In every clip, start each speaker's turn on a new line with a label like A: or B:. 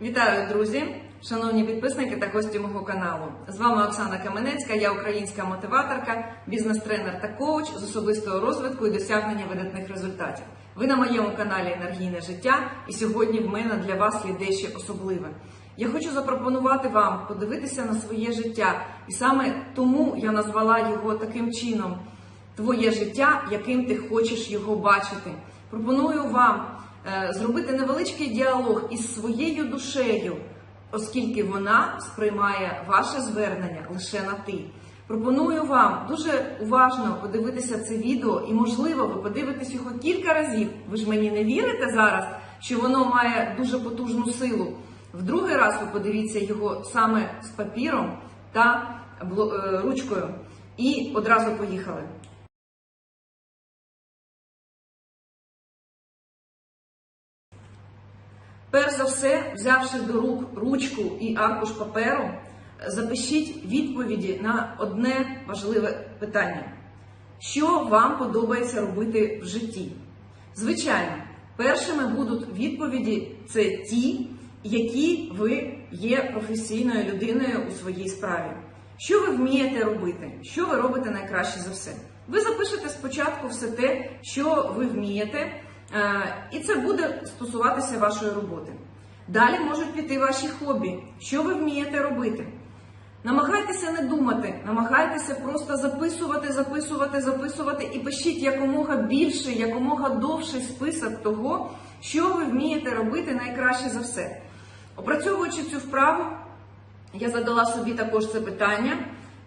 A: Вітаю, друзі, шановні підписники та гості мого каналу. З вами Оксана Каменецька, я українська мотиваторка, бізнес-тренер та коуч з особистого розвитку і досягнення видатних результатів. Ви на моєму каналі Енергійне життя, і сьогодні в мене для вас є дещо особливе. Я хочу запропонувати вам подивитися на своє життя, і саме тому я назвала його таким чином: твоє життя, яким ти хочеш його бачити. Пропоную вам зробити невеличкий діалог із своєю душею, оскільки вона сприймає ваше звернення лише на ти. Пропоную вам дуже уважно подивитися це відео, і, можливо, ви подивитесь його кілька разів. Ви ж мені не вірите зараз, що воно має дуже потужну силу. В другий раз ви подивіться його саме з папіром та е, ручкою. І одразу поїхали. Перш за все, взявши до рук ручку і аркуш паперу, запишіть відповіді на одне важливе питання: що вам подобається робити в житті? Звичайно, першими будуть відповіді це ті, які ви є професійною людиною у своїй справі. Що ви вмієте робити? Що ви робите найкраще за все? Ви запишете спочатку все те, що ви вмієте, і це буде стосуватися вашої роботи. Далі можуть піти ваші хобі, що ви вмієте робити. Намагайтеся не думати, намагайтеся просто записувати, записувати, записувати і пишіть якомога більше, якомога довший список того, що ви вмієте робити найкраще за все. Опрацьовуючи цю вправу, я задала собі також це питання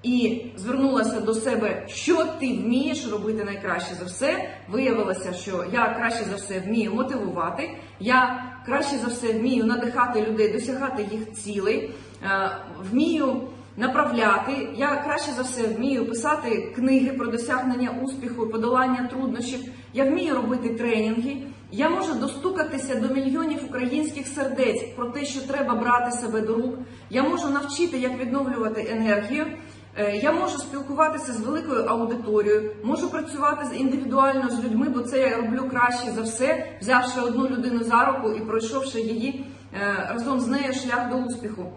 A: і звернулася до себе, що ти вмієш робити найкраще за все. Виявилося, що я краще за все вмію мотивувати, я краще за все вмію надихати людей, досягати їх цілей, е, вмію направляти. Я краще за все вмію писати книги про досягнення успіху, подолання труднощів. Я вмію робити тренінги. Я можу достукатися до мільйонів українських сердець про те, що треба брати себе до рук. Я можу навчити, як відновлювати енергію. Е, Я можу спілкуватися з великою аудиторією, можу працювати індивідуально з людьми, бо це я роблю краще за все, взявши одну людину за руку і пройшовши її е, разом з нею шлях до успіху.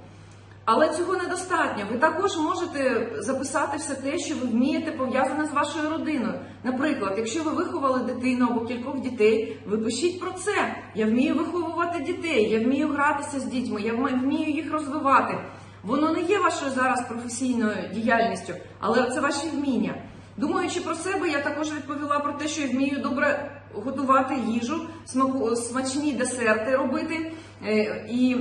A: Але цього недостатньо. Ви також можете записати все те, що ви вмієте пов'язане з вашою родиною. Наприклад, якщо ви виховали дитину або кількох дітей, ви пишіть про це. Я вмію виховувати дітей, я вмію гратися з дітьми, я вмію їх розвивати. Воно не є вашою зараз професійною діяльністю, але це ваші вміння. Думаючи про себе, я також відповіла про те, що я вмію добре готувати їжу, смачні десерти робити. е, І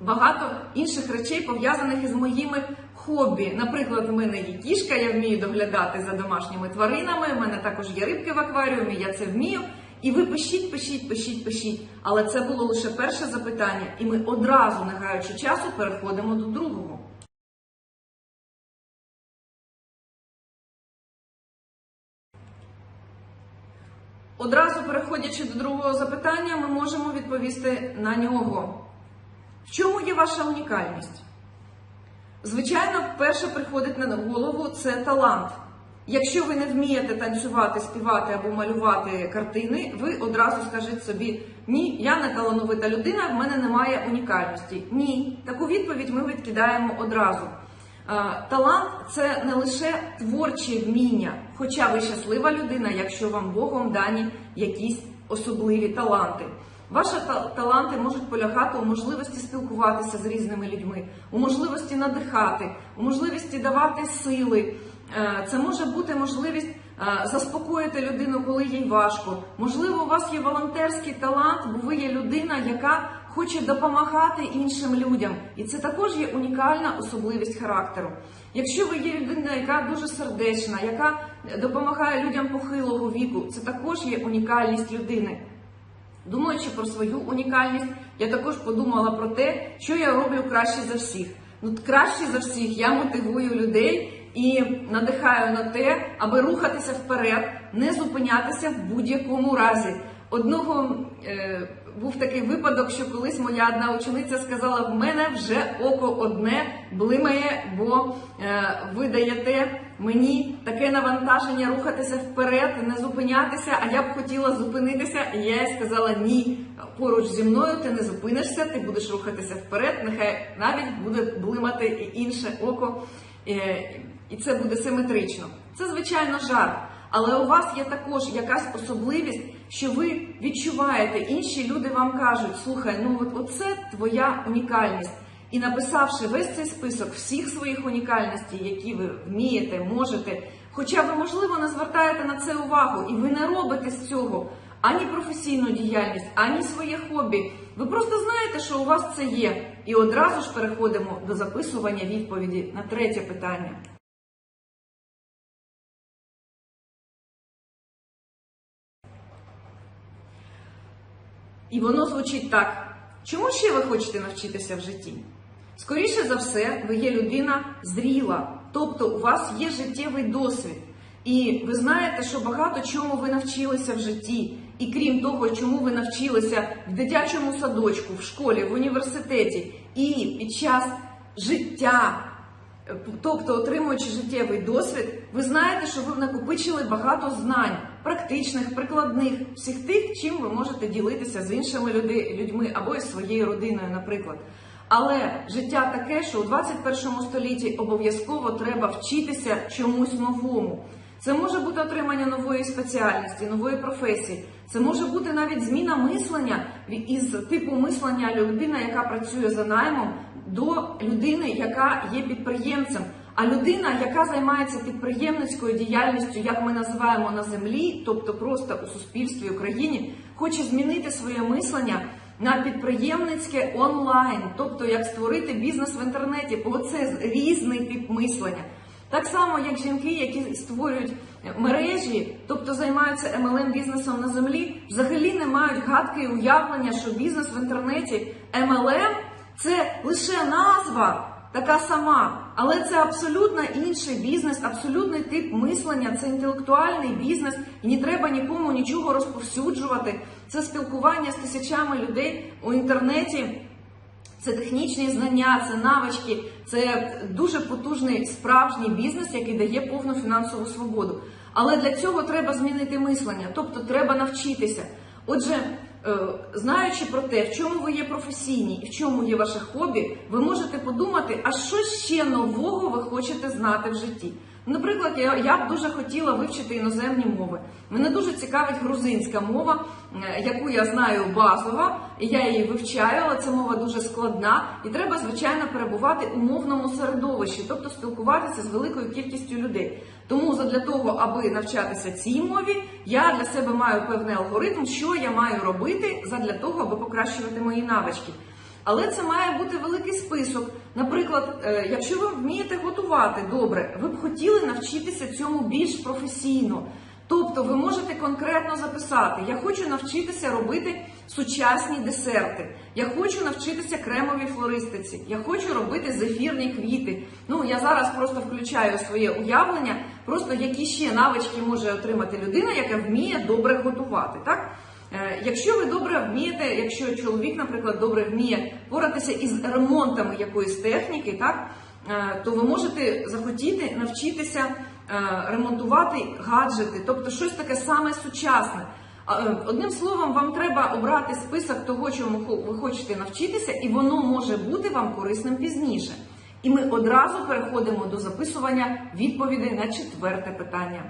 A: багато інших речей пов'язаних із моїми хобі. Наприклад, в мене є кішка, я вмію доглядати за домашніми тваринами. У мене також є рибки в акваріумі, я це вмію. І ви пишіть, пишіть, пишіть, пишіть. Але це було лише перше запитання, і ми одразу, не гаючи часу, переходимо до другого. Одразу переходячи до другого запитання, ми можемо відповісти на нього. В чому є ваша унікальність? Звичайно, перше приходить на голову це талант. Якщо ви не вмієте танцювати, співати або малювати картини, ви одразу скажіть собі: ні, я не талановита людина, в мене немає унікальності. Ні, таку відповідь ми відкидаємо одразу. Е, Талант це не лише творчі вміння, хоча ви щаслива людина, якщо вам Богом дані якісь особливі таланти. Ваші таланти можуть полягати у можливості спілкуватися з різними людьми, у можливості надихати, у можливості давати сили. Е, Це може бути можливість е, заспокоїти людину, коли їй важко. Можливо, у вас є волонтерський талант, бо ви є людина, яка хоче допомагати іншим людям, і це також є унікальна особливість характеру. Якщо ви є людина, яка дуже сердечна, яка допомагає людям похилого віку, це також є унікальність людини. Думаючи про свою унікальність, я також подумала про те, що я роблю краще за всіх. Ну, краще за всіх я мотивую людей і надихаю на те, аби рухатися вперед, не зупинятися в будь-якому разі. Одного е, був такий випадок, що колись моя одна учениця сказала: в мене вже око одне блимає, бо е, ви даєте мені таке навантаження рухатися вперед, не зупинятися, а я б хотіла зупинитися. І я їй сказала ні. Поруч зі мною ти не зупинишся, ти будеш рухатися вперед. Нехай навіть буде блимати і інше око, е, і це буде симетрично. Це звичайно жарт. Але у вас є також якась особливість, що ви відчуваєте, інші люди вам кажуть, слухай, ну от оце твоя унікальність. І написавши весь цей список всіх своїх унікальностей, які ви вмієте, можете, хоча ви, можливо, не звертаєте на це увагу, і ви не робите з цього ані професійну діяльність, ані своє хобі. Ви просто знаєте, що у вас це є. І одразу ж переходимо до записування відповіді на третє питання. І воно звучить так: чому ще ви хочете навчитися в житті? Скоріше за все, ви є людина зріла, тобто у вас є життєвий досвід. І ви знаєте, що багато чому ви навчилися в житті. І крім того, чому ви навчилися в дитячому садочку, в школі, в університеті і під час життя, тобто отримуючи життєвий досвід, ви знаєте, що ви накопичили багато знань, практичних, прикладних, всіх тих, чим ви можете ділитися з іншими людьми або із своєю родиною, наприклад. Але життя таке, що у 21 столітті обов'язково треба вчитися чомусь новому. Це може бути отримання нової спеціальності, нової професії. Це може бути навіть зміна мислення із типу мислення людина, яка працює за наймом, до людини, яка є підприємцем. А людина, яка займається підприємницькою діяльністю, як ми називаємо на землі, тобто просто у суспільстві Україні, хоче змінити своє мислення на підприємницьке онлайн, тобто як створити бізнес в інтернеті, бо це різний тип мислення. Так само, як жінки, які створюють мережі, тобто займаються MLM бізнесом на землі, взагалі не мають гадки і уявлення, що бізнес в інтернеті MLM – це лише назва. Така сама, але це абсолютно інший бізнес, абсолютний тип мислення, це інтелектуальний бізнес, і не треба нікому нічого розповсюджувати. Це спілкування з тисячами людей у інтернеті. Це технічні знання, це навички, це дуже потужний справжній бізнес, який дає повну фінансову свободу. Але для цього треба змінити мислення, тобто треба навчитися. Отже, знаючи про те, в чому ви є професійні і в чому є ваше хобі, ви можете подумати, а що ще нового ви хочете знати в житті. Наприклад, я, я б дуже хотіла вивчити іноземні мови. Мене дуже цікавить грузинська мова, е, яку я знаю базово, і я її вивчаю, але ця мова дуже складна, і треба, звичайно, перебувати у мовному середовищі, тобто спілкуватися з великою кількістю людей. Тому задля того, аби навчатися цій мові, я для себе маю певний алгоритм, що я маю робити задля того, аби покращувати мої навички. Але це має бути великий список. Наприклад, е, якщо ви вмієте готувати добре, ви б хотіли навчитися цьому більш професійно. Тобто ви можете конкретно записати: я хочу навчитися робити сучасні десерти, я хочу навчитися кремовій флористиці, я хочу робити зефірні квіти. Ну я зараз просто включаю своє уявлення, просто які ще навички може отримати людина, яка вміє добре готувати. Так? Е, Якщо ви добре вмієте, якщо чоловік, наприклад, добре вміє поратися із ремонтами якоїсь техніки, так е, то ви можете захотіти навчитися ремонтувати гаджети, тобто щось таке саме сучасне. Е, Одним словом, вам треба обрати список того, чому ви хочете навчитися, і воно може бути вам корисним пізніше. І ми одразу переходимо до записування відповідей на четверте питання.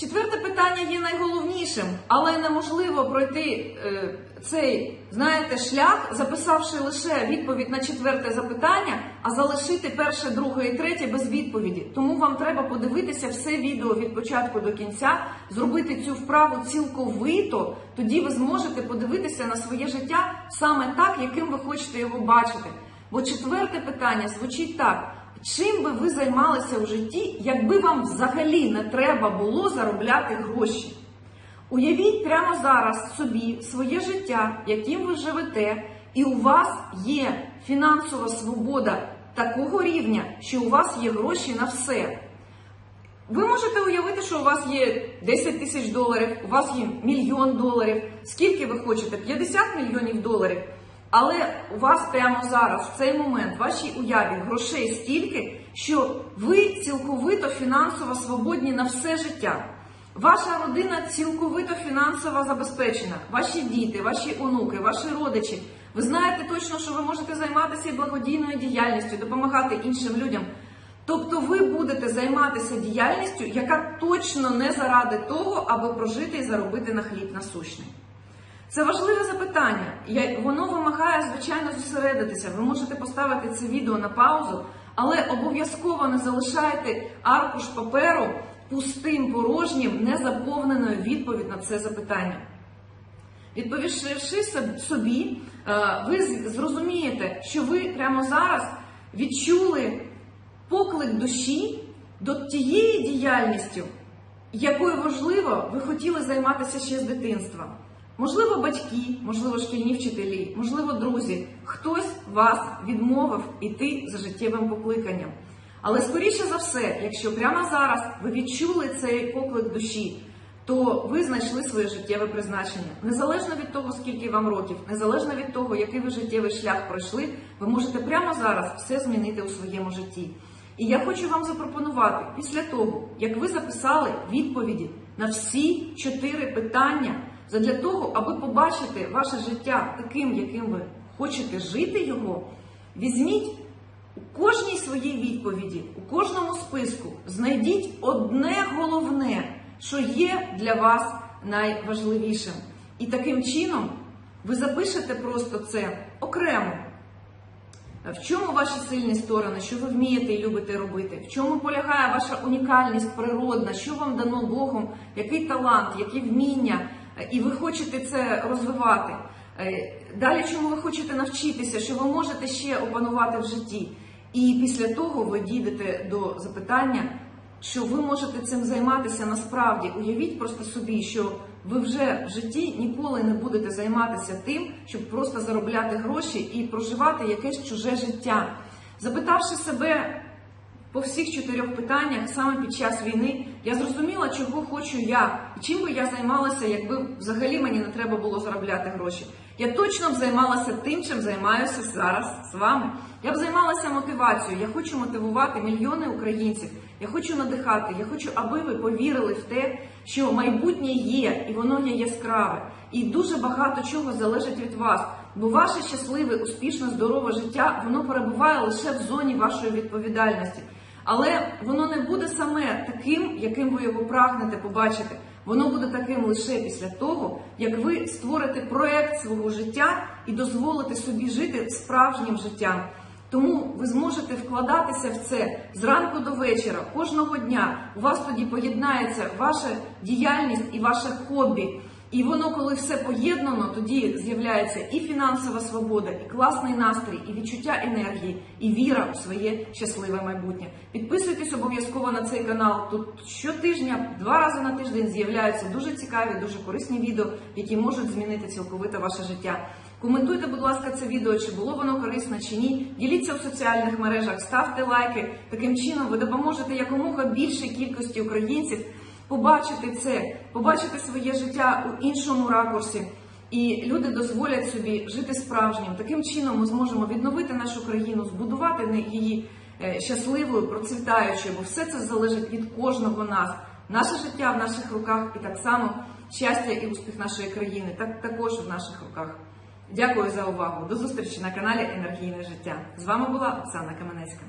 A: Четверте питання є найголовнішим, але неможливо пройти е, цей, знаєте, шлях, записавши лише відповідь на четверте запитання, а залишити перше, друге і третє без відповіді. Тому вам треба подивитися все відео від початку до кінця, зробити цю вправу цілковито. Тоді ви зможете подивитися на своє життя саме так, яким ви хочете його бачити. Бо четверте питання звучить так. Чим би ви займалися у житті, якби вам взагалі не треба було заробляти гроші? Уявіть прямо зараз собі своє життя, яким ви живете, і у вас є фінансова свобода такого рівня, що у вас є гроші на все. Ви можете уявити, що у вас є 10 тисяч доларів, у вас є мільйон доларів. Скільки ви хочете? 50 мільйонів доларів. Але у вас прямо зараз, в цей момент, в вашій уяві грошей стільки, що ви цілковито фінансово свободні на все життя. Ваша родина цілковито фінансово забезпечена. Ваші діти, ваші онуки, ваші родичі. Ви знаєте точно, що ви можете займатися благодійною діяльністю, допомагати іншим людям. Тобто ви будете займатися діяльністю, яка точно не заради того, аби прожити і заробити на хліб насущний. Це важливе запитання. Воно вимагає, звичайно, зосередитися. Ви можете поставити це відео на паузу, але обов'язково не залишайте аркуш паперу пустим, порожнім, незаповненою відповідь на це запитання. Відповівши собі, е, ви зрозумієте, що ви прямо зараз відчули поклик душі до тієї діяльністю, якою важливо ви хотіли займатися ще з дитинства. Можливо, батьки, можливо, шкільні вчителі, можливо, друзі. Хтось вас відмовив іти за життєвим покликанням. Але скоріше за все, якщо прямо зараз ви відчули цей поклик душі, то ви знайшли своє життєве призначення. Незалежно від того, скільки вам років, незалежно від того, який ви життєвий шлях пройшли, ви можете прямо зараз все змінити у своєму житті. І я хочу вам запропонувати після того, як ви записали відповіді на всі чотири питання, задля того, аби побачити ваше життя таким, яким ви хочете жити його, візьміть у кожній своїй відповіді, у кожному списку знайдіть одне головне, що є для вас найважливішим. І таким чином ви запишете просто це окремо. В чому ваші сильні сторони, що ви вмієте і любите робити? В чому полягає ваша унікальність природна, що вам дано Богом, який талант, які вміння, і ви хочете це розвивати? Е, Далі, чому ви хочете навчитися, що ви можете ще опанувати в житті? І після того ви дійдете до запитання, що ви можете цим займатися насправді. Уявіть просто собі, що ви вже в житті ніколи не будете займатися тим, щоб просто заробляти гроші і проживати якесь чуже життя. Запитавши себе по всіх чотирьох питаннях саме під час війни, я зрозуміла, чого хочу я і чим би я займалася, якби взагалі мені не треба було заробляти гроші. Я точно б займалася тим, чим займаюся зараз з вами. Я б займалася мотивацією. Я хочу мотивувати мільйони українців. Я хочу надихати. Я хочу, аби ви повірили в те, що майбутнє є, і воно є яскраве. І дуже багато чого залежить від вас. Бо ваше щасливе, успішне, здорове життя воно перебуває лише в зоні вашої відповідальності. Але воно не буде саме таким, яким ви його прагнете побачити. Воно буде таким лише після того, як ви створите проект свого життя і дозволите собі жити справжнім життям. Тому ви зможете вкладатися в це зранку до вечора, кожного дня. У вас тоді поєднається ваша діяльність і ваше хобі. І воно, коли все поєднано, тоді з'являється і фінансова свобода, і класний настрій, і відчуття енергії, і віра у своє щасливе майбутнє. Підписуйтесь обов'язково на цей канал. Тут щотижня, два рази на тиждень з'являються дуже цікаві, дуже корисні відео, які можуть змінити цілковито ваше життя. Коментуйте, будь ласка, це відео, чи було воно корисно чи ні. Діліться у соціальних мережах, ставте лайки. Таким чином ви допоможете якомога більшій кількості українців побачити це, побачити своє життя у іншому ракурсі. І люди дозволять собі жити справжнім. Таким чином ми зможемо відновити нашу країну, збудувати її е, щасливою, процвітаючою, бо все це залежить від кожного нас. Наше життя в наших руках, і так само щастя і успіх нашої країни, так також в наших руках. Дякую за увагу. До зустрічі на каналі Енергійне життя. З вами була Оксана Каменецька.